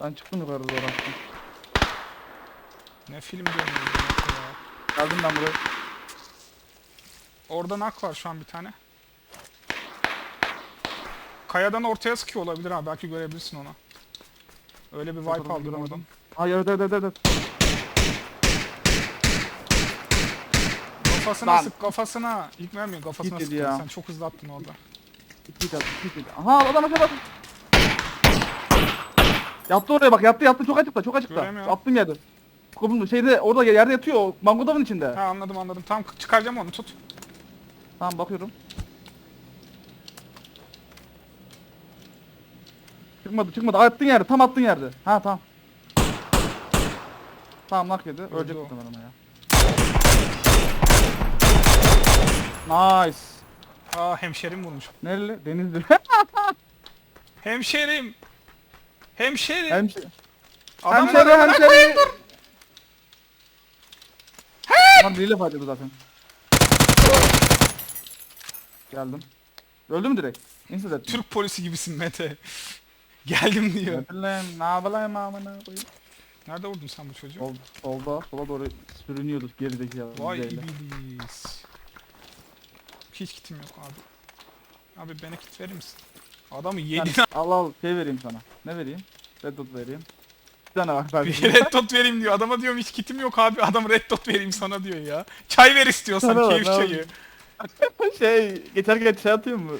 Ben çıktım yukarı doğru. Ne film dönüyor ya. Geldim ben buraya. Orada nak var şu an bir tane. Kayadan ortaya sıkıyor olabilir ha. Belki görebilirsin onu. Öyle bir vibe aldım oradan. Hayır evet evet evet. evet. Kafasına Lan. sık kafasına. İlk vermiyor kafasına Git sık. dedi ya. Sen çok hızlı attın orada. İki kat, iki kat. Aha adam aşağıda. Yattı oraya bak yattı yattı çok açıkta çok açıkta. Göremiyorum. Attım yerde. Kapının şeyde orada yerde yatıyor o mango davın içinde. Ha anladım anladım. Tamam çıkaracağım onu tut. Tamam bakıyorum. Çıkmadı çıkmadı attın yerde tam attın yerde. Ha tamam. Tamam nak yedi. Ölecek o. muhtemelen ya. Nice. Aa hemşerim vurmuş. Nereli? Denizli. Hemşerim. Adamın Hemşire adamına hemşire. koyayım dur. Lan biriyle fight ediyor zaten. Geldim. Öldü mü direkt? Neyse de. Türk polisi gibisin Mete. Geldim diyor. Ne bileyim, ne yapayım amına koyayım. Nerede vurdun sen bu çocuğu? Sol, solda, sola doğru sürünüyordu gerideki ya. Vay iblis. Hiç kitim yok abi. Abi bana kit verir misin? Adamı yedi Sen- al al şey vereyim sana. Ne vereyim? Red dot vereyim. Bir tane var belki. Bir red dot vereyim diyor. Adama diyorum hiç kitim yok abi. Adam red dot vereyim sana diyor ya. Çay ver istiyorsan keyif çayı. şey geçerken şey atıyor mu?